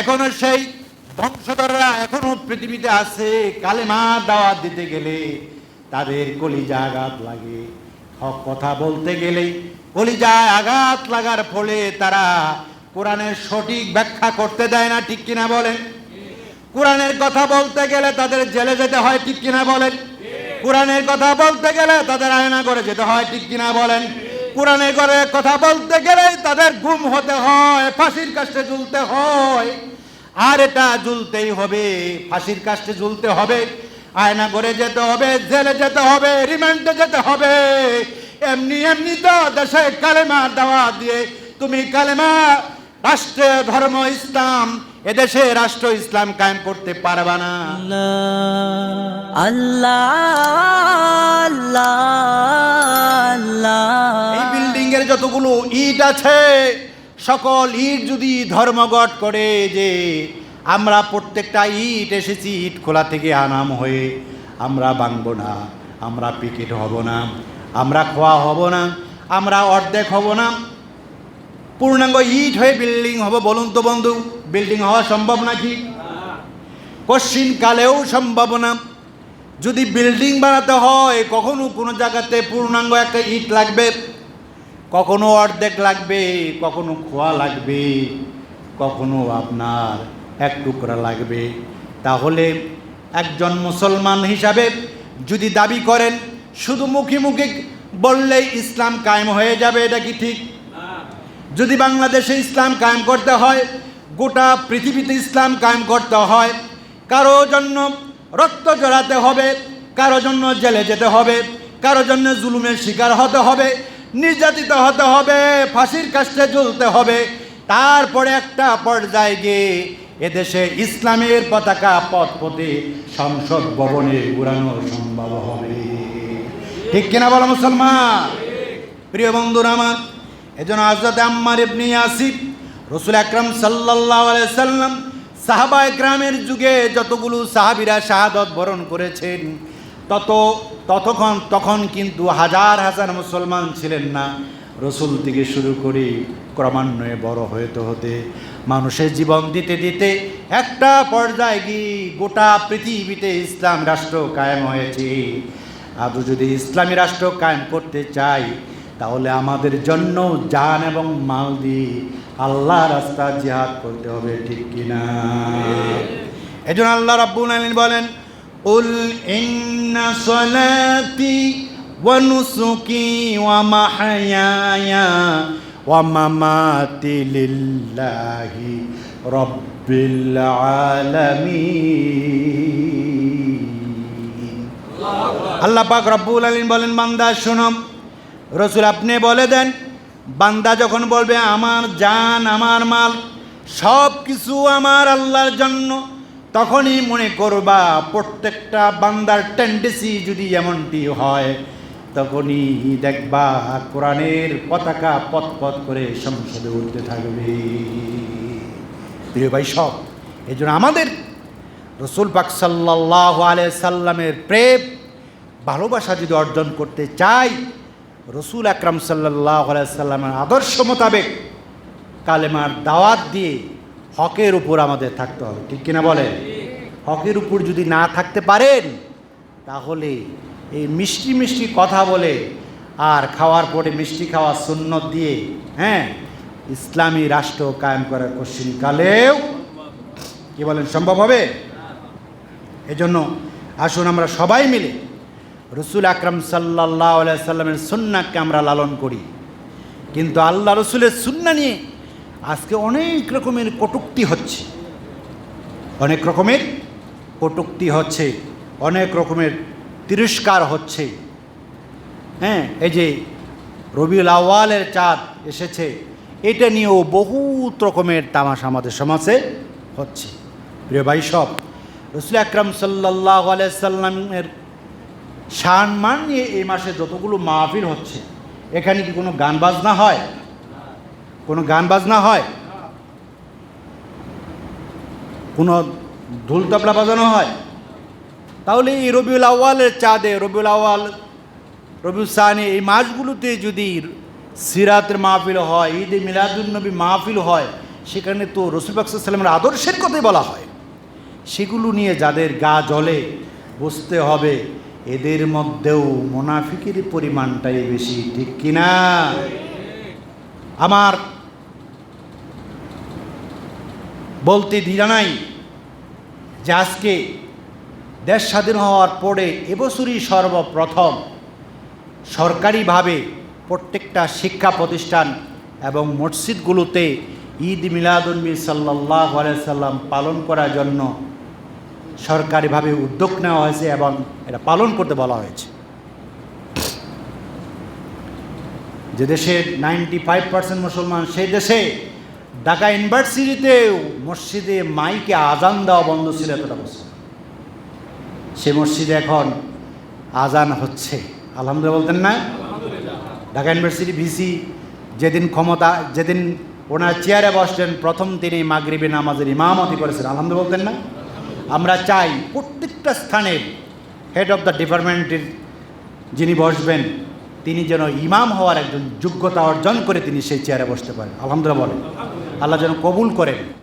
এখনও সেই বংশধররা এখনও পৃথিবীতে আছে, কালেমা দাওয়াত দিতে গেলে তাদের কলিজা আঘাত লাগে। হক কথা বলতে গেলে কলিজায় আঘাত লাগার ফলে তারা কোরআনের সঠিক ব্যাখ্যা করতে দেয় না, ঠিক কিনা বলেন? কোরআনের কথা বলতে গেলে তাদের জেলে যেতে হয়, ঠিক কিনা বলেন? কোরআনের কথা বলতে গেলে তাদের আয়না করে যেতে হয়, ঠিক কিনা বলেন? কোরআনের করে কথা বলতে গেলে তাদের গুম হতে হয়, ফাঁসির কাছে ঝুলতে হয়। আর এটা ঝুলতেই হবে, ফাঁসির কাছে ঝুলতে হবে। আয়না করে যেতে হবে, জেলে যেতে হবে, রিমান্ডে যেতে হবে। এমনি এমনি তো দেশে কালেমা দেওয়া দিয়ে, তুমি কালেমা রাষ্ট্রে ধর্ম ইসলাম এদেশে রাষ্ট্র ইসলাম কায়েম করতে পারবা না। আল্লাহ আল্লাহ আল্লাহ। এই বিল্ডিং এর যতগুলো ইট আছে সকল ইট যদি ধর্মঘট করে যে আমরা প্রত্যেকটা ইট এসেছি ইট খোলা থেকে আনাম হয়ে আমরা ভাঙব না আমরা পিকেট হব না আমরা খোয়া হব না আমরা অর্ধেক হব না পূর্ণাঙ্গ ইট হয়ে বিল্ডিং হব। বলুন তো বন্ধু বিল্ডিং হওয়া সম্ভব নাকি? কশ্চিন কালেও সম্ভব না। যদি বিল্ডিং বানাতে হয়, কখনো কোনো জায়গাতে পূর্ণাঙ্গ একটা ইট লাগবে? কখনো অর্ধেক লাগবে, কখনো খোয়া লাগবে, কখনো আপনার এক টুকরা লাগবে। তাহলে একজন মুসলমান হিসাবে যদি দাবি করেন, শুধু মুখে মুখে বললেই ইসলাম কায়েম হয়ে যাবে, এটা কি ঠিক? যদি বাংলাদেশে ইসলাম কায়েম করতে হয়, গোটা পৃথিবীতে ইসলাম কায়েম করতে হয়, কারও জন্য রক্ত জড়াতে হবে, কারও জন্য জেলে যেতে হবে, কারও জন্য জুলুমের শিকার হতে হবে, নির্যাতিত হতে হবে, ফাঁসির কাছে ঝুলতে হবে, তারপরে একটা পর্যায়ে গিয়ে এদেশে ইসলামের পতাকা পথ পথে সংসদ ভবনে উড়ানো সম্ভব হবে। ঠিক কিনা বলো মুসলমান? প্রিয় বন্ধুরা আমার এজন্য আজরত আম্মার ইবনে ইয়াসির রসুল আকরাম আলাইহি সাল্লাম সাহাবা একরামের যুগে যতগুলো সাহাবীরা শাহাদত বরণ করেছেন, তত, ততক্ষণ, তখন কিন্তু হাজার হাজার মুসলমান ছিলেন না। রসুল থেকে শুরু করে ক্রমান্বয়ে বড় হতে হতে, মানুষের জীবন দিতে দিতে একটা পর্যায়ে গিয়ে গোটা পৃথিবীতে ইসলাম রাষ্ট্র কায়েম হয়েছে। আদৌ যদি ইসলামী রাষ্ট্র কায়েম করতে চাই তাহলে আমাদের জন্য যান এবং মাল দিয়ে আল্লাহ রাস্তা জিহাদ করতে হবে, ঠিক কিনা? এজন্য আল্লাহ রাব্বুল আলামিন বলেন, উল ইন্না সলাতি ওয়া নুসুকি ওয়া মাহয়ায়া ওয়া মামাতি লিল্লাহি রাব্বিল আলামিন। আল্লাহ পাক রব্বুল আলিম বলেন, বান্দা শোনম রসুল আপনি বলে দেন, বান্দা যখন বলবে, আমার জান, আমার মাল, সব কিছু আমার আল্লাহর জন্য, তখনই মনে করবা, প্রত্যেকটা বান্দার টেন্ডেসি যদি এমনটি হয়, তখনই দেখবা কোরআনের পতাকা পথ পথ করে সংসদে উঠতে থাকবে। প্রিয় ভাই সব, এই জন্য আমাদের রসুল পাক সাল্লাহ আলিয়া সাল্লামের প্রেম, ভালোবাসা যদি অর্জন করতে চাই রসুল আকরাম সাল্লাহ সাল্লামের আদর্শ মোতাবেক কালেমার দাওয়াত দিয়ে হকের উপর আমাদের থাকতে হবে। ঠিক কিনা বলেন? হকের উপর যদি না থাকতে পারেন, তাহলে এই মিষ্টি মিষ্টি কথা বলে আর খাওয়ার পরে মিষ্টি খাওয়া সুন্নত দিয়ে হ্যাঁ ইসলামী রাষ্ট্র কায়েম করার কশ্চিন কালেও কি বলেন, সম্ভব হবে? এজন্য আসুন আমরা সবাই মিলে রসুল আকরাম সাল্লাহ সাল্লামের সুন্নাকে আমরা লালন করি। কিন্তু আল্লাহ রসুলের সুন্না নিয়ে আজকে অনেক রকমের কটুক্তি হচ্ছে। অনেক রকমের কটুক্তি হচ্ছে, অনেক রকমের তিরস্কার হচ্ছে। হ্যাঁ এই যে রবিউল আওয়ালের চাঁদ এসেছে, এটা নিয়েও বহুত রকমের তামাশা আমাদের সমাজে হচ্ছে। প্রিয় ভাই সব, রসুল আকরাম সাল্লাহ সাল্লামের সম্মান নিয়ে এই মাসে যতগুলো মাহফিল হচ্ছে, এখানে কি কোনো গান বাজনা হয়? কোনো গান বাজনা হয়? কোনো তবলা বাজানো হয়? তাহলে এই রবিউল আওয়ালের চাঁদে, রবিউল আওয়াল রবিউল সানি, এই মাসগুলোতে যদি সিরাতের মাহফিল হয়, ঈদে মিলাদুলনবী মাহফিল হয়, সেখানে তো রসুল সাল্লামের আদর্শের কথাই বলা হয়। সেগুলো নিয়ে যাদের গা জলে বুঝতে হবে। এদের মধ্যেও মোনাফিকের পরিমাণটাই বেশি, ঠিক কিনা? আমার বলতে দ্বিধা নাই যে আজকে দেশ স্বাধীন হওয়ার পরে এবছরই সর্বপ্রথম সরকারিভাবে প্রত্যেকটা শিক্ষা প্রতিষ্ঠান এবং মসজিদগুলোতে ঈদ মিলাদুলবী সাল্লাহ সাল্লাম পালন করার জন্য সরকারিভাবে উদ্যোগ নেওয়া হয়েছে এবং এটা পালন করতে বলা হয়েছে। যে দেশে নাইনটি ফাইভ পার্সেন্ট মুসলমান, সেই দেশে ঢাকা ইউনিভার্সিটিতেও মসজিদে মাইকে আজান দেওয়া বন্ধ ছিল এতটা বছর। সে মসজিদে এখন আজান হচ্ছে। আলহামদুলিল্লাহ বলতেন না? ঢাকা ইউনিভার্সিটি ভিসি যেদিন ক্ষমতা, যেদিন ওনার চেয়ারে বসলেন, প্রথম তিনি মাগরিবে নামাজের ইমামতি করেছেন। আলহামদুলিল্লাহ বলতেন না? আমরা চাই প্রত্যেকটা স্থানে হেড অফ দ্য ডিপার্টমেন্টের যিনি বসবেন, তিনি যেন ইমাম হওয়ার একজন যোগ্যতা অর্জন করে তিনি সেই চেয়ারে বসতে পারেন। আলহামদুলিল্লাহ বলেন। আল্লাহ যেন কবুল করেন।